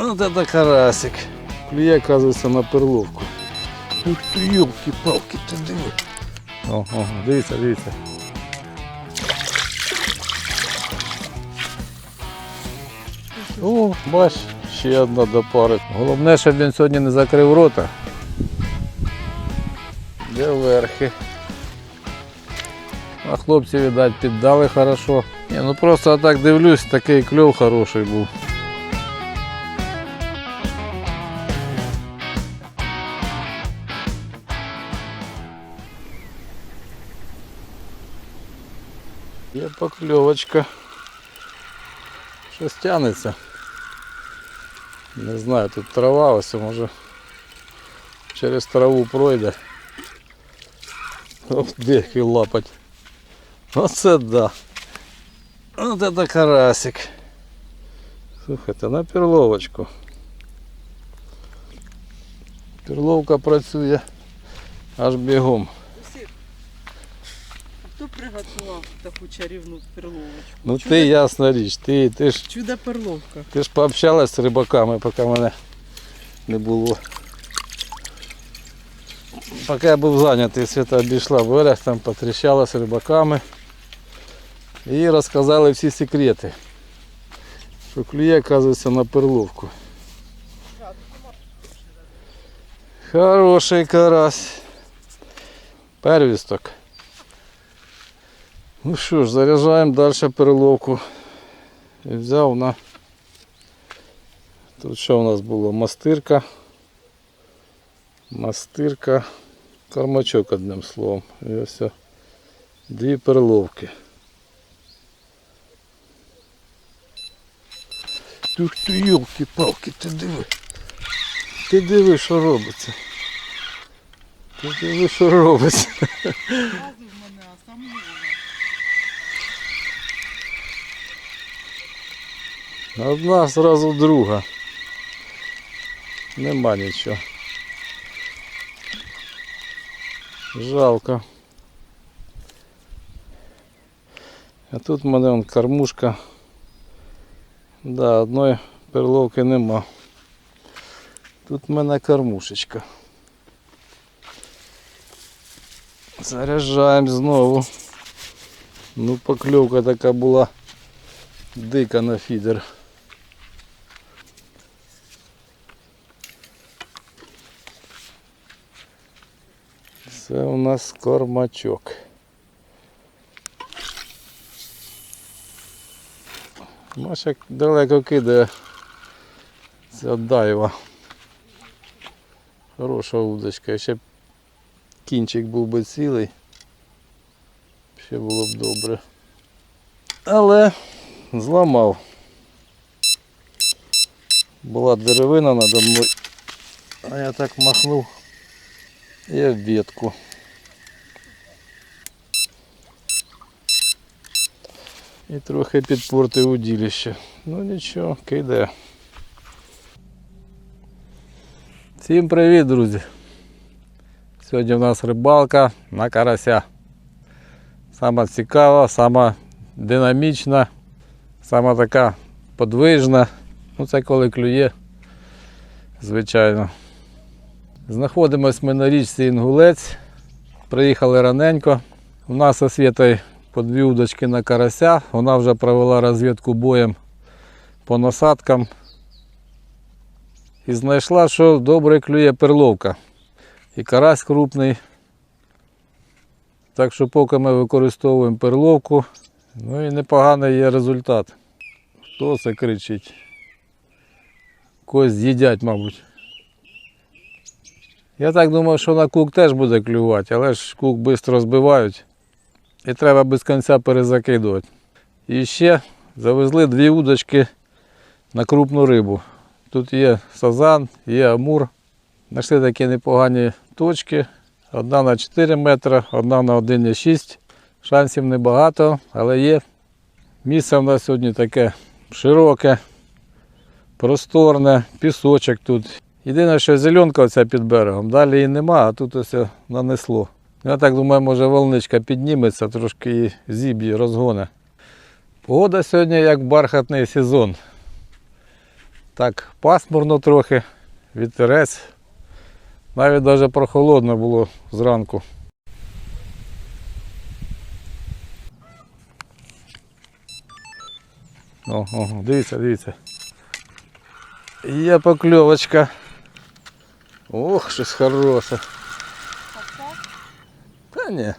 Вот это карасик. Клює, оказується, на перловку. Ух ти, йолки-палки, ти диви. О, о, дивіться, дивіться. О, бач, ще одна до пари. Головне, щоб він сьогодні не закрив рота. Де верхи? А хлопці, видать, піддали хорошо. Ні, ну просто так дивлюсь, такий кльов хороший був. Покльовочка. Щось тянеться. Не знаю, тут трава ось може через траву пройде. Ох, дехи лапать. Оце да. Вот это карасик. Слухайте, на перловочку. Перловка працює аж бігом. Хто приготував таку чарівну перловочку? Ну Чудо- ти ясна річ, ти, ти ж Чудо перловка. Ти ж пообщалась з рибаками, поки мене не було. Поки я був зайнятий, Свята обійшла берег, там потріщала з рибаками. І розказали всі секрети. Що клює, оказується, на перловку. Хороший карась. Первісток. Ну що ж, заряджаємо далі перловку. І взяв на Тут що у нас було? Мастирка. Мастирка. Кормачок одним словом. І ось дві перловки. Ух ти, йолки-палки, ти диви. Ти диви, що робиться. Ти диви, що робиться. Мене, а сам Одна зразу друга. Нема нічого. Жалко. А тут в мене вон кормушка. Да, одної перловки нема. Тут в мене кормушечка. Заряджаємо знову. Ну покльовка така була дика на фідер. Це у нас кормачок. Масяк далеко кидає. Це Даєва. Хороша удочка. Ще кінчик був би цілий. Ще було б добре. Але зламав. Була деревина надо мною. А я так махнув. І ветку. І трохи підпортив удилище. Ну нічого, кидає. Всім привіт, друзі! Сьогодні в нас рибалка на карася. Сама цікава, сама динамічна, сама така подвижна. Ну це коли клює, звичайно. Знаходимось ми на річці Інгулець. Приїхали раненько. У нас освітой по дві удочки на карася. Вона вже провела розвідку боєм по насадкам. І знайшла, що добре клює перловка. І карась крупний. Так що поки ми використовуємо перловку, ну і непоганий є результат. Хто це кричить? Когось з'їдять, мабуть. Я так думав, що на кук теж буде клювати, але ж кук швидко збивають. І треба без кінця перезакидувати. І ще завезли дві удочки на крупну рибу. Тут є сазан, є амур. Знайшли такі непогані точки. Одна на 4 метри, одна на 1,6. Шансів небагато, але є. Місце в нас сьогодні таке широке, просторне, пісочок тут. Єдине, що зеленка оця під берегом, далі її нема, а тут ось нанесло. Я так думаю, може волничка підніметься, трошки її зіб'є, розгоне. Погода сьогодні як бархатний сезон. Так, пасмурно трохи, вітерець. Навіть даже прохолодно було зранку. О, о, дивіться, дивіться. Є покльовочка. Ох, щось хороше. Та ні.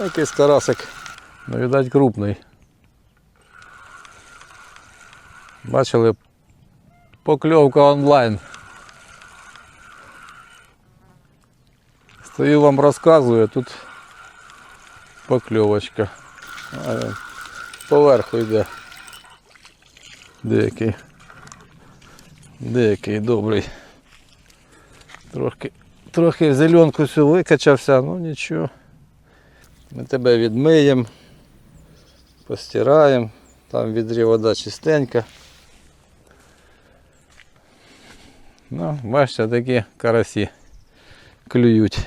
Якийсь карасик. Ну, видать, крупний. Бачили покльовка онлайн. Стою вам розказую, а тут покльовочка. А, Поверху йде. Деякий. Деякий добрий. Трохи, трохи в зеленку всю викачався, ну нічого. Ми тебе відмиємо, постираємо, там в відрі вода чистенька. Ну, бачите, такі карасі клюють.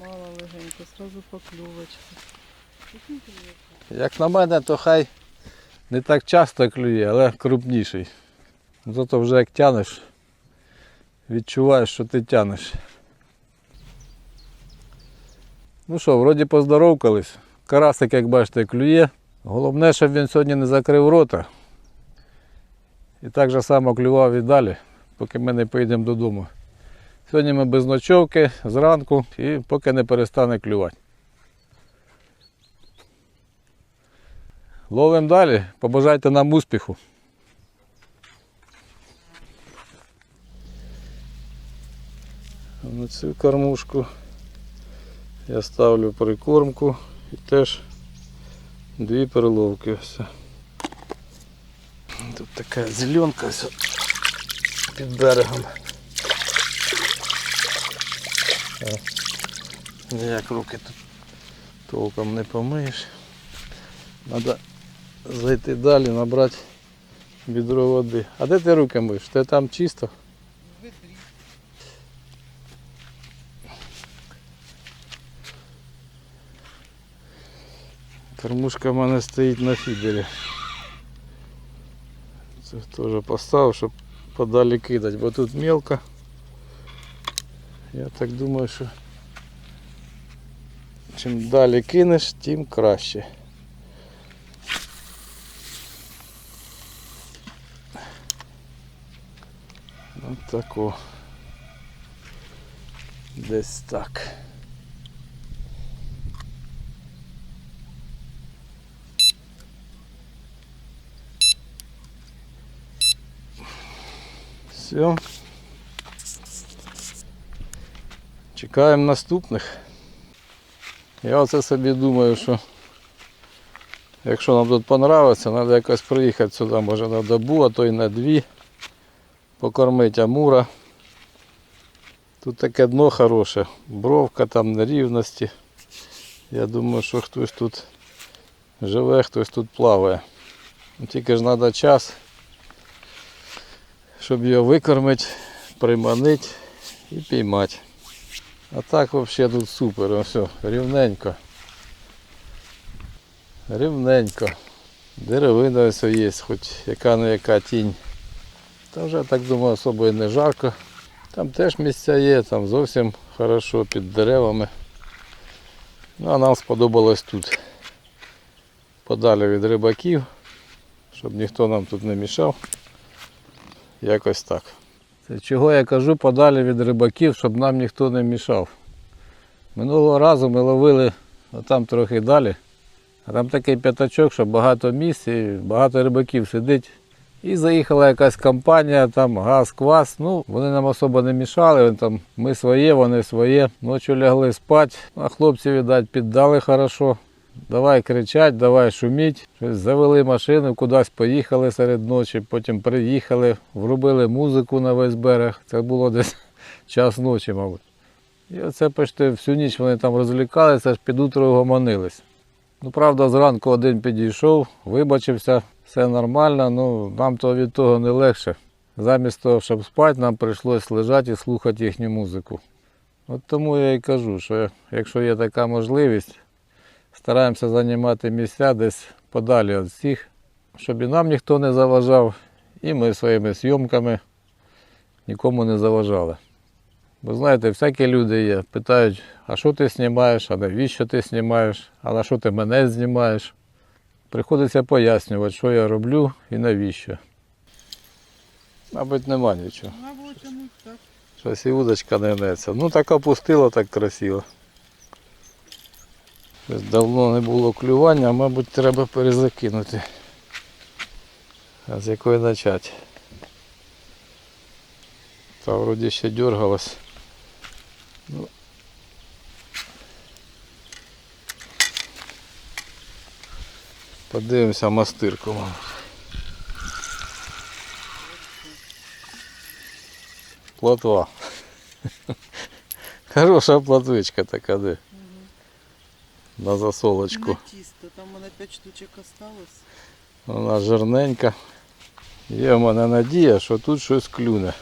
Мало легенько, ти мене? Як на мене, то хай не так часто клює, але крупніший. Зато вже як тянеш, відчуваєш, що ти тянеш. Ну що, вроді поздоровкались. Карасик, як бачите, клює. Головне, щоб він сьогодні не закрив рота. І так же само клював і далі, поки ми не поїдемо додому. Сьогодні ми без ночовки зранку і поки не перестане клювати. Ловимо далі. Побажайте нам успіху. На цю кормушку я ставлю прикормку і теж дві переловки. Ось. Тут така зеленка ось під берегом. Ніяк руки тут толком не помиєш. Треба зайти далі, набрати відро води. А де ти руки миєш? Ти там чисто? В відрі. Кормушка в мене стоїть на фідері. Це теж поставив, щоб подалі кидати, бо тут мелко. Я так думаю, що чим далі кинеш, тим краще. Ось тако. Десь так. Все. Чекаємо наступних. Я оце собі думаю, що якщо нам тут понравиться, треба якось приїхати сюди, може на добу, а то й на дві. Покормити амура. Тут таке дно хороше, бровка там нерівності. Я думаю, що хтось тут живе, хтось тут плаває. Тільки ж треба час щоб його викормити, приманити і піймати. А так взагалі тут супер, ось все, рівненько. Рівненько. Деревина ось є, хоч яка не яка тінь. Та вже так думаю особо і не жарко. Там теж місця є, там зовсім хорошо під деревами. Ну а нам сподобалось тут. Подалі від рибаків, щоб ніхто нам тут не мішав. Якось так. Це чого я кажу подалі від рибаків, щоб нам ніхто не мішав. Минулого разу ми ловили там трохи далі, а там такий п'ятачок, що багато місць і багато рибаків сидить. І заїхала якась компанія, там газ, квас. Ну, вони нам особо не мішали. Там, ми своє, вони своє. Ночі лягли спати, а хлопці, видать, піддали хорошо. Давай кричать, давай шуміть. Щось завели машину, кудись поїхали серед ночі, потім приїхали, врубили музику на весь берег. Це було десь час ночі, мабуть. І оце почти всю ніч вони там розлікалися, аж під утро гомонились. Ну, правда, зранку один підійшов, вибачився, все нормально, ну нам то від того не легше. Замість того, щоб спати, нам прийшлось лежати і слухати їхню музику. От тому я і кажу, що якщо є така можливість, Стараємося займати місця десь подалі від всіх, щоб і нам ніхто не заважав, і ми своїми зйомками нікому не заважали. Бо знаєте, всякі люди є, питають, а що ти знімаєш, а навіщо ти знімаєш, а на що ти мене знімаєш. Приходиться пояснювати, що я роблю і навіщо. Мабуть, нема нічого. Щось і удочка не гнеться. Ну так опустило, так красиво. Щось давно не було клювання, а мабуть треба перезакинути. А з якої почати? Та вроді ще дергалась. Ну. Подивимося мастирку. Плотва. Хороша платвичка така, де. На засолочку. На тісто, там у мене 5 штучок осталось. Вона жирненька. Є в мене надія, що тут щось клюне.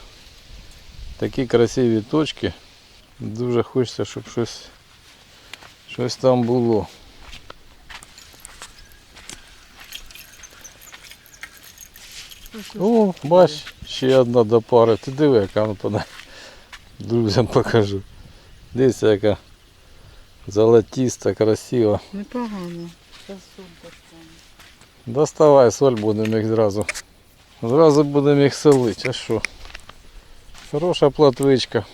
Такі красиві точки. Дуже хочеться, щоб щось, щось там було. О, бач, ще одна до пари. Ти диви, яка вона друзям покажу. Дивіться, яка золотіста, красива. Непогано. Доставай соль, будемо їх зразу. Зразу будемо їх солити. А що? Хороша платвичка.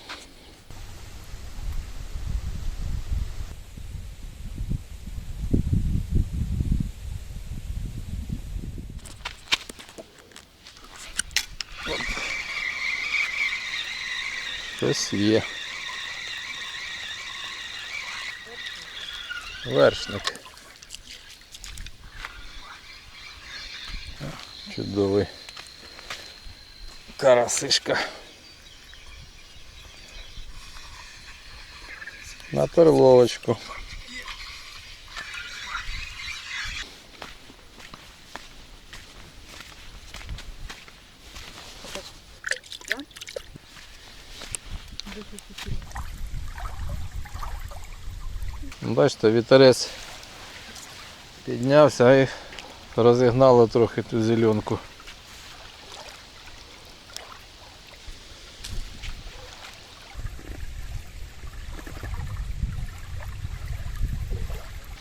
Щось є. Вершник. Чудовий. Карасишка. На перловочку. Бачите, вітерець піднявся і розігнало трохи ту зеленку.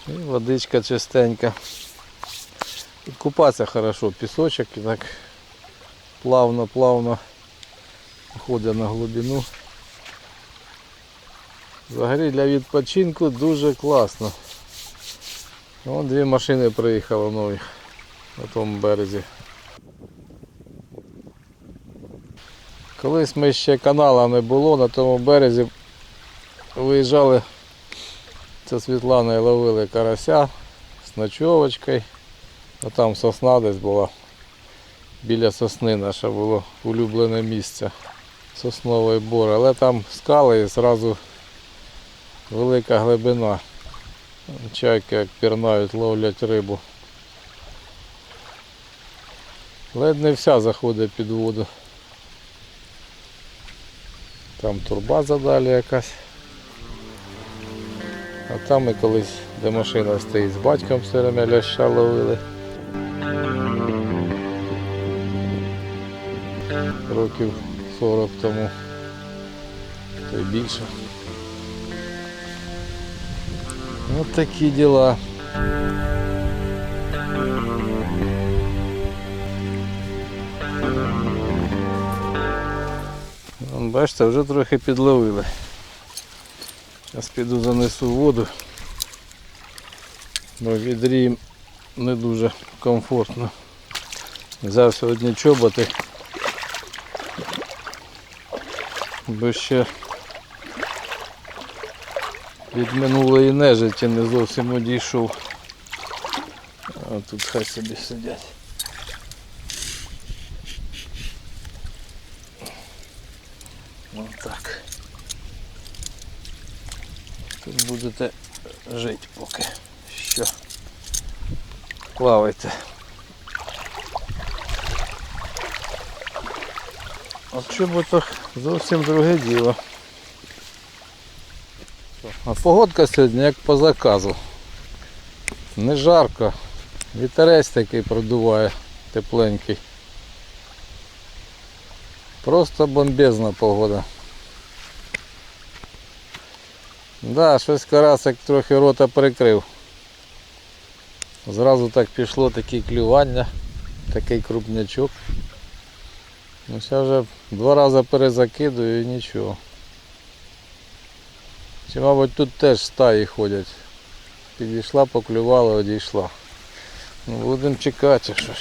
І водичка чистенька. Тут купатися хорошо, пісочок і так плавно-плавно уходить на глибину. Взагалі для відпочинку дуже класно. Вон дві машини приїхали нові на тому березі. Колись ми ще канала не було, на тому березі виїжджали це Світлана і ловили карася з ночовочкою. А там сосна десь була. Біля сосни наше було улюблене місце. Сосновий бор. Але там скали і зразу велика глибина. Чайки як пірнають, ловлять рибу. Ледь не вся заходить під воду. Там турбаза далі якась. А там ми колись, де машина стоїть з батьком все время ляща ловили. Років 40 тому. То й більше. Ось такі діла. Вон, бачите, вже трохи підловили. Зараз піду занесу воду. Бо відрі не дуже комфортно. Взяв сьогодні чоботи. Бо ще від минулої нежиті не зовсім одійшов. А тут хай собі сидять. Ось так. Тут будете жити поки що. Плавайте. А в чоботах зовсім друге діло. А погодка сьогодні як по заказу. Не жарко. Вітерець такий продуває тепленький. Просто бомбезна погода. Да, щось карасик трохи рота прикрив. Зразу так пішло такі клювання, такий крупнячок. Ну зараз вже два рази перезакидую і нічого. Чи, мабуть, тут теж стаї ходять. Підійшла, поклювала, одійшла. Ну, будемо чекати що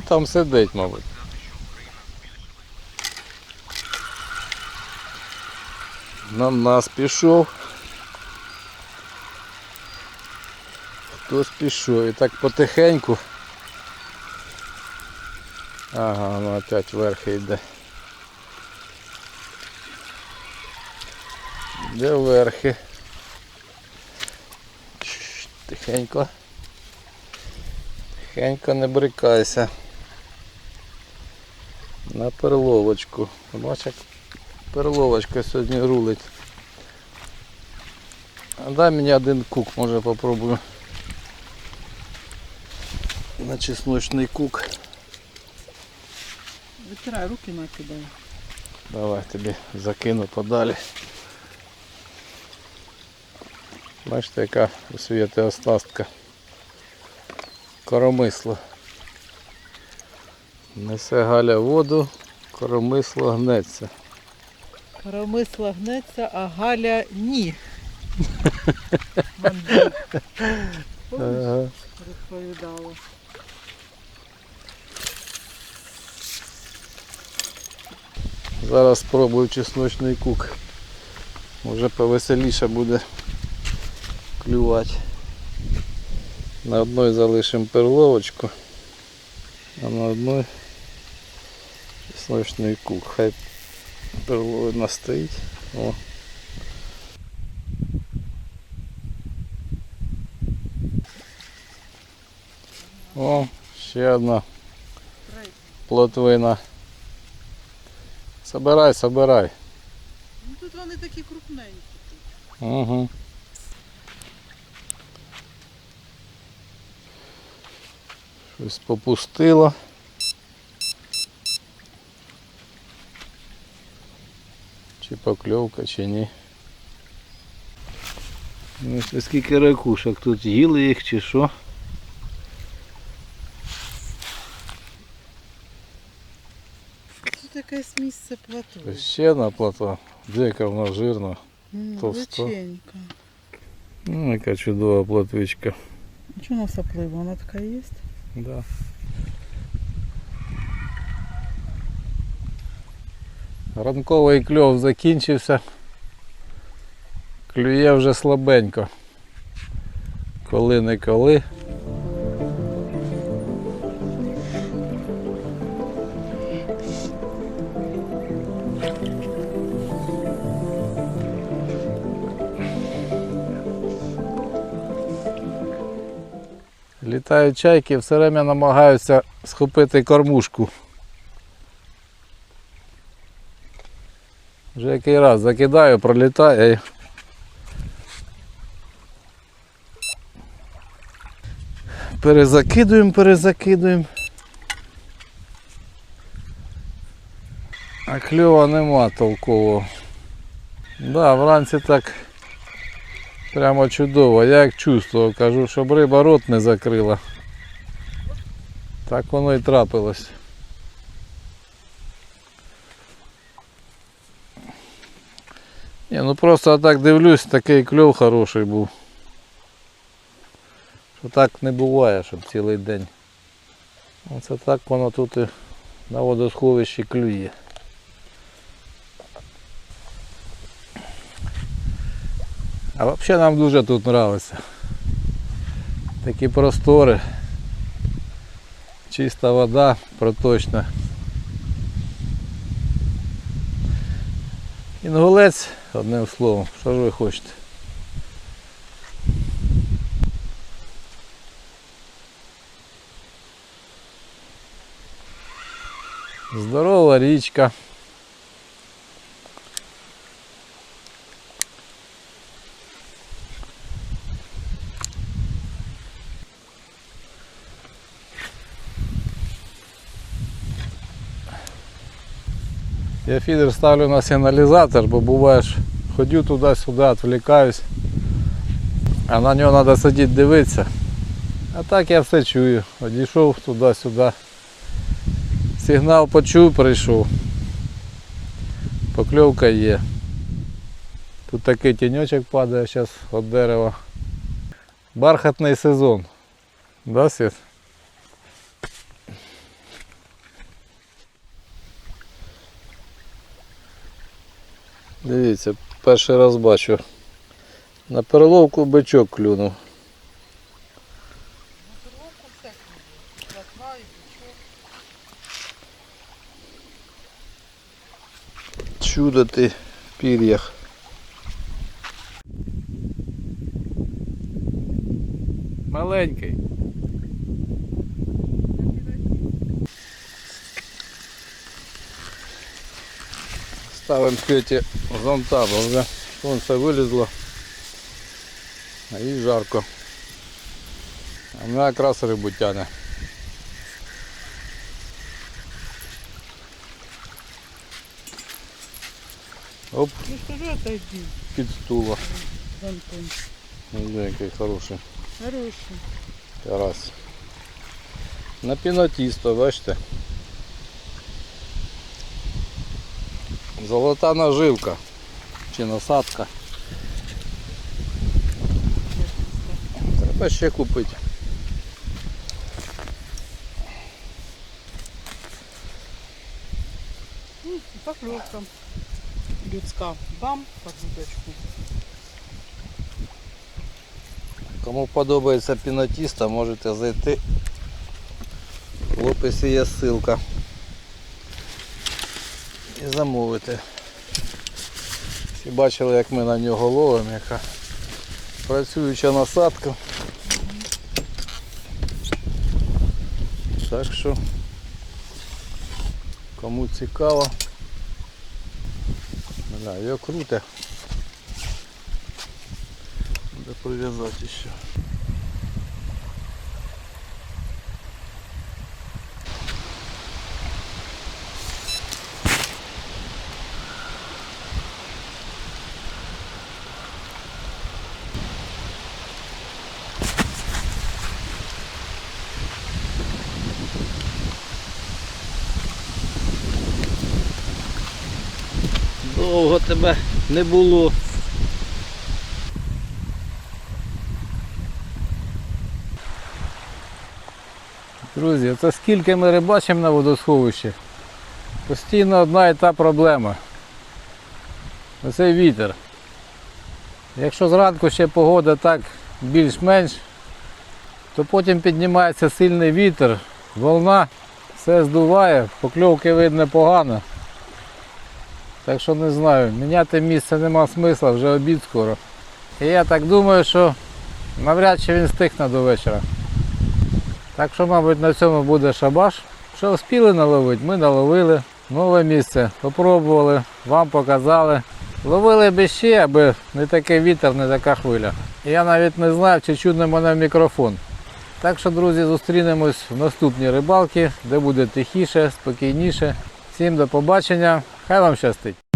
він там сидить, мабуть. На нас пішов. Хтось пішов і так потихеньку. Ага, ну опять вверх йде. Де верхи? Тихенько. Тихенько не брикайся. На перловочку. Бачиш, як перловочка сьогодні рулить. Дай мені один кук, може попробую. На чесночний кук. Витирай руки накидай. Давай тобі закину подалі. Бачите, яка у світі оснастка. Коромисло. Несе Галя воду, коромисло гнеться. Коромисла гнеться, а Галя ні. Ага. розповідала. Зараз спробую чесночний кук. Може повеселіше буде клювати. На одной залишимо перловочку, а на одной чесночний кук. Хай перловина стоїть. О. О, ще одна плотвина. Собирай, собирай. Ну тут вони такі крупненькі. Угу. Щось попустило. Чи покльовка, чи ні. Ну, ось скільки ракушок тут їли їх чи що. Тут якесь місце плато. Ось Ще одна плата. Дека вона жирна. М, товсто. Величенька. Ну, яка чудова платвичка. Чого вона соплива? Вона така є? Да. Ранковий кльов закінчився. Клює вже слабенько. Коли не коли. Літають чайки, все время намагаються схопити кормушку. Вже який раз закидаю, пролітає. Перезакидуємо, перезакидуємо. А кльова нема толкового. Да, вранці так прямо чудово. Я як чувствував, кажу, щоб риба рот не закрила. Так воно і трапилось. Ну просто так дивлюсь, такий кльов хороший був. Що так не буває, щоб цілий день. Оце так воно тут і на водосховищі клює. А взагалі нам дуже тут подобається. Такі простори. Чиста вода проточна. Інгулець, одним словом, що ж ви хочете. Здорова річка. Я фідер ставлю на сигналізатор, бо буває ж ходю туди-сюди, відвлікаюсь. А на нього треба сидіти дивитися. А так я все чую. Одійшов туди-сюди. Сигнал почув, прийшов. Покльовка є. Тут такий тіньочок падає зараз від дерева. Бархатний сезон. Да, Світ? Дивіться, перший раз бачу. На переловку бичок клюнув. Чудо ти в пір'ях. Маленький. Ставимо Петі зонта, бо вже сонце вилізло. А їй жарко. А мене якраз рибу тяне. Оп, Ну під стула. Антон. Ну, який хороший Хороший. карась. На пінотісто, бачите? Золота наживка. Чи насадка. Треба ще купити. М, Поклевка. Людська. Бам, под удочку. Кому подобається пінотіста, можете зайти. В описі є ссылка. Замовити. Всі бачили, як ми на нього ловимо, яка працююча насадка. Так що, кому цікаво, Бля, його круте. Треба прив'язати ще. Довго тебе не було. Друзі, це скільки ми рибачимо на водосховищі. Постійно одна і та проблема. Оцей вітер. Якщо зранку ще погода так більш-менш, то потім піднімається сильний вітер, волна, все здуває, покльовки видно погано. Так що не знаю, міняти місце нема смисла, вже обід скоро. І я так думаю, що навряд чи він стихне до вечора. Так що, мабуть, на цьому буде шабаш. Що встигли наловити, ми наловили. Нове місце попробували, вам показали. Ловили би ще, аби не такий вітер, не така хвиля. Я навіть не знаю, чи чудно мене в мікрофон. Так що, друзі, зустрінемось в наступній рибалці, де буде тихіше, спокійніше. Всім до побачення, хай вам щастить!